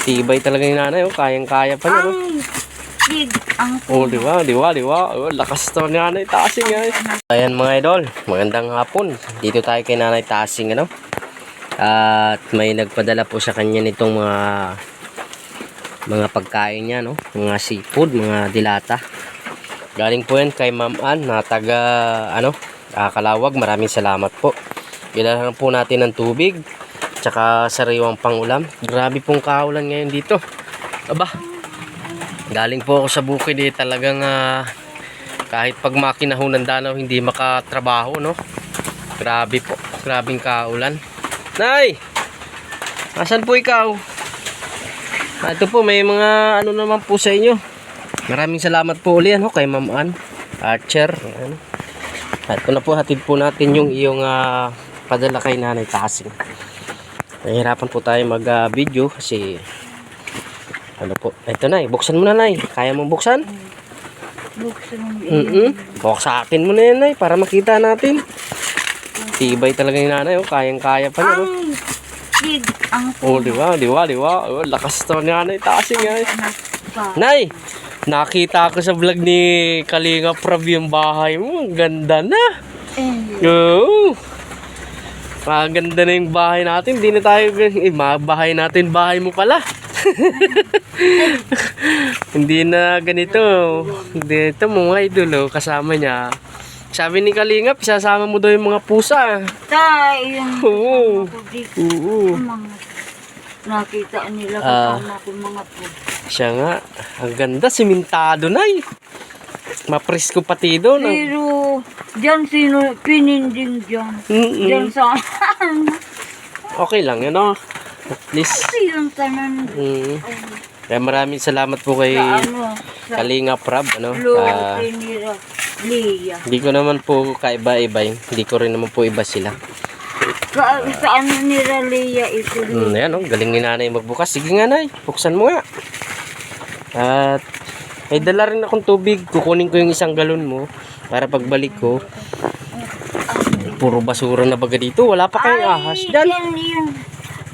Tibay talaga yung nanay, oh. Kayang-kaya pa niya, no? Ang big ang Oh, di ba? Di ba? Di ba? Oh, lakas to ni nanay Tasing, eh. Ayan mga idol, magandang hapon. Dito tayo kay nanay Tasing, ano? At may nagpadala po sa kanya nitong mga mga pagkain niya, no? Mga seafood, mga dilata. Galing po yan kay Ma'am Ann na taga, ano, ah, Kalawag. Maraming salamat po. Ilahan po natin ng tubig, tsaka sariwang pangulam. Grabe pong kaulan ngayon dito. Aba, galing po ako sa bukid eh, talagang ah, kahit pag makinahon danaw hindi makatrabaho, no? Grabe po, grabing kaulan. Nay! Asan po ikaw? Ah, Ito po, may mga ano naman po sa inyo. Maraming salamat po ulit ano, kay Ma'am Ann. Archer. Ano. At ito na po, hatid po natin yung iyong ah, padala kay Nanay Tasing. Nahihirapan po tayo mag-video kasi ano po. Ito na, buksan mo na, Nay. Kaya mong buksan? buksan mo Mm-mm. Buksakin mo na yan, Nay, para makita natin. Tibay talaga yung nanay, oh. Kayang-kaya pa niya, oh. Ang big ang Oh, di ba? Di ba? Di ba? Oh, lakas to ni nanay. Anak pa. Nay, nakita ko sa vlog ni Kalinga Prab yung bahay mo. Ang ganda na. Eh, Oo. Maganda na yung bahay natin. Hindi na tayo, eh, bahay natin, bahay mo pala. Hindi na ganito. Dito mga idol, oh, kasama niya. Sabi ni Kalingap, sasama mo daw yung mga pusa. yung Oo. Oo. Nakita nila Ah. kasama ko mga po. Siya nga. Ang ganda, simentado na eh. Mapresko pati doon. Ang... Pero, dyan sino, pininding dyan. Mm-mm. Dyan sa, Okay lang yun, oh. At least. kasi yung tanan, Mm. Kaya maraming salamat po kay sa ano, sa Kalinga Prab. Ano? Lord Ah, Leah. hindi ko naman po kaiba-iba. eh. Hindi ko rin naman po iba sila. Ka, sa ano nila, Leah, ito. Mm, ayan, oh. Galing ni nanay magbukas. Sige nga, nay. Buksan mo nga. At may dala rin akong tubig. Kukunin ko yung isang galon mo para pagbalik ko. Puro basura na baga dito. Wala pa kayong ahas dyan.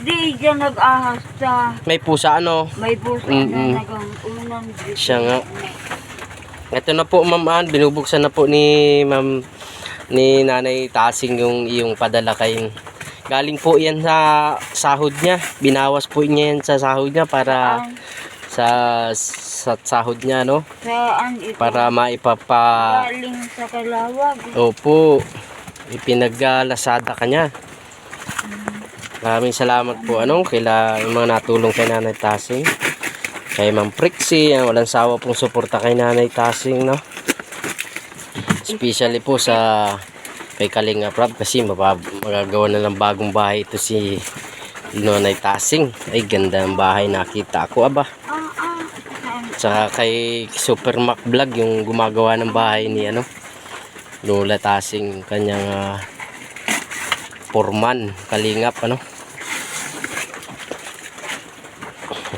Di dyan nag-ahas sa, May pusa ano. may busa Mm-mm. na nagang unang dito. Siya nga. Ito na po ma'am Ann, binubuksan na po ni ma'am ni Nanay Tasing yung yung padala kay Galing po yan sa sahod niya. Binawas po niya yan sa sahod niya para Saan? Sa sa sahod niya no Saan ito? para maipapa Galing sa Kalawag. Opo. Ipinaglasada ka niya. Maraming salamat po ano kila yung mga natulong kay Nanay Tasing. Kay Ma'am Prixie, yan, walang sawa pong suporta kay Nanay Tasing, no? Especially po sa kay Kalinga Prab kasi magagawa na ng bagong bahay ito si Nanay Tasing. Ay ganda ng bahay nakita ko aba. Saka kay Super Mac Vlog yung gumagawa ng bahay ni ano Lola Tasing kanyang ah, foreman kalingap ano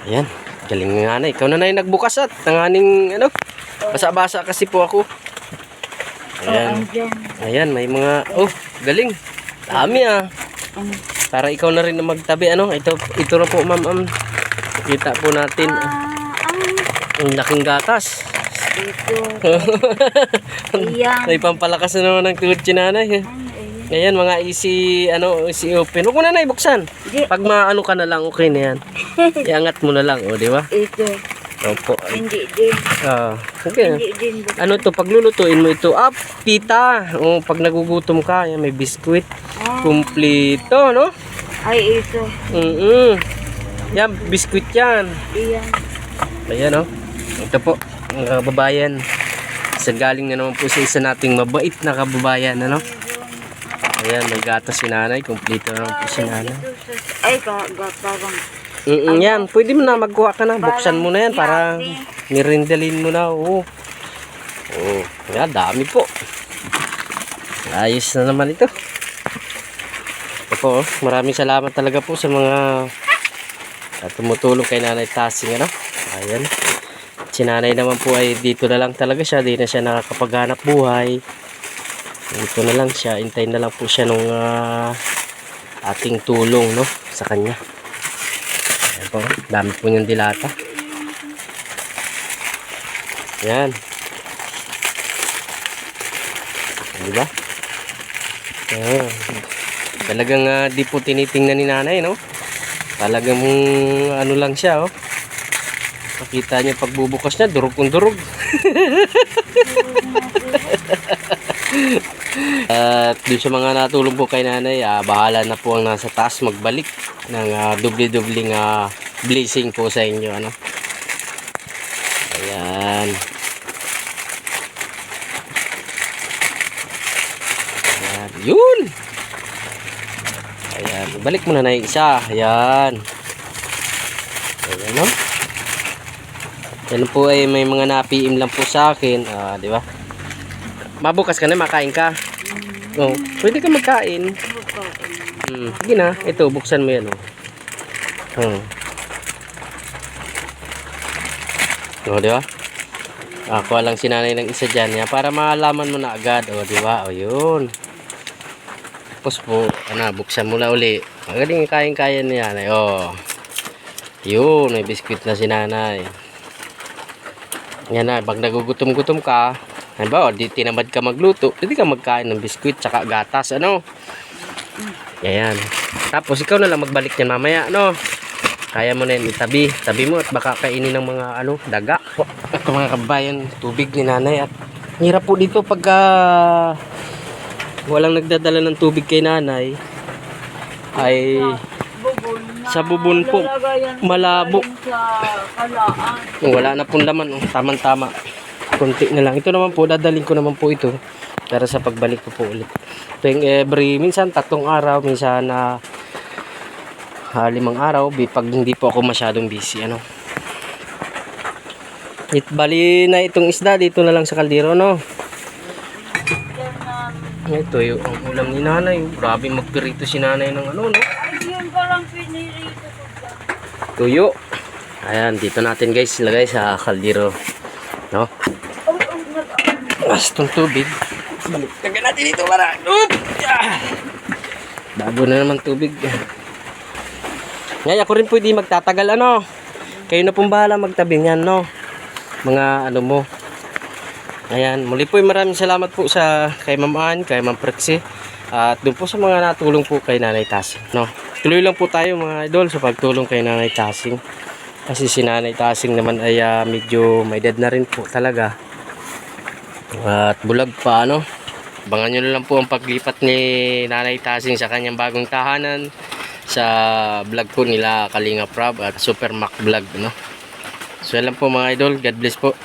Ayan, galing nga na. Ikaw na na yung nagbukas at nanganing ano, basa-basa kasi po ako. Ayan, Andyan. ayan, may mga, oh, galing. Dami ah. Para ikaw na rin na magtabi, ano, ito, ito na po ma'am, um, kita po natin Ah, ang laking gatas. dito. Ayan. May pampalakas na naman ng tuhod si nanay. eh. Ayan. Mga easy, ano, easy open. Huwag mo na ibuksan. Pag maano ka na lang, okay na yan. Iangat mo na lang, o, di ba? ito. Opo. Hindi din. Ah, okay. Hindi din. Ano to, paglulutuin mo ito, ah, pita. O, pag nagugutom ka, yan, may biskwit. Ah, Kumplito, no? ay, ito. Mm Yan, biskwit yan. Iyan. Ayan, oh. Ito po, ang kababayan. Sa galing na naman po sa isa nating mabait na kababayan, ano? Ayan, may gatas si nanay. Kumplito na naman po si nanay. Ay, kagat parang. Mm yan, pwede mo na magkuha ka na. Buksan mo na yan para nirindalin mo na. Oo. Oo. Yan, dami po. Ayos na naman ito. Ito po, oh. maraming salamat talaga po sa mga uh, tumutulong kay Nanay Tasing. Ano? Ayan. Si nanay naman po ay dito na lang talaga siya. Di na siya nakakapaghanap buhay. Dito na lang siya. Intay na lang po siya nung ah, ating tulong no sa kanya. Ayan po, dami po niyang dilata. Yan. Diba? Ayan. Talagang ah, di po tinitingnan ni nanay, no? Talagang ano lang siya, oh. Makita niyo pagbubukas niya, durog kung durog. At doon sa mga natulong po kay nanay, ah, bahala na po ang nasa taas magbalik ng ah, dubli-dubling ah, blessing po sa inyo. Ano? Ayan. Ayan. Yun! Ayan. Balik mo na yung isa. Ayan. Ayan, no? Yan po ay may mga napiim lang po sa akin. Ah, di ba? Mabukas ka na, makain ka. Oh, pwede ka magkain. Hmm, sige na. Ito, buksan mo yan. Oh. Hmm. Oh, di ba? Ako lang sinanay ng isa dyan niya para malaman mo na agad. O, di ba? O, yun. Tapos po, ano, buksan mo na uli. Magaling kain-kaya niya. O. Yun, may biskuit na si nanay. Yan na, pag nagugutom-gutom ka, halimbawa, di tinamad ka magluto, pwede ka magkain ng biskuit tsaka gatas, ano? Yan. Tapos ikaw na lang magbalik niyan mamaya, no? Kaya mo na yan itabi. Tabi mo at baka kainin ng mga ano, daga. Ito mga kabayan, tubig ni nanay at hirap po dito pagka walang nagdadala ng tubig kay nanay ay. Sa bubon po, malabo. Kalaan. Wala na pong laman, oh. tamang-tama. Konti na lang. Ito naman po, dadaling ko naman po ito para sa pagbalik ko po ulit. Tuwing every, minsan tatlong araw, minsan na ah, limang araw, pag hindi po ako masyadong busy, ano. It, bali na itong isda, dito na lang sa kaldero, no. Ito yung ulam ni nanay. Grabe magpirito si nanay ng ano, no. Ay, yun palang pinirito ko dyan. Tuyo. Ayan, dito natin guys, ilagay sa kaldero. No? Itong tubig. Balik natin dito para. Oop! Ah! Bago na naman tubig. Ngayon ako rin hindi magtatagal ano. Kayo na pong bahala magtabi niyan no. Mga ano mo. Ayan, muli po maraming salamat po sa kay Ma'am Ann, kay Ma'am Prexy. At doon po sa mga natulong po kay Nanay Tasing. No? Tuloy lang po tayo mga idol sa pagtulong kay Nanay Tasing. Kasi si Nanay Tasing naman ay ah, medyo may edad na rin po talaga. At bulag pa ano. Abangan nyo lang po ang paglipat ni Nanay Tasing sa kanyang bagong tahanan sa vlog po nila Kalinga Prab at Super Mac Vlog no. So yan lang po mga idol. God bless po.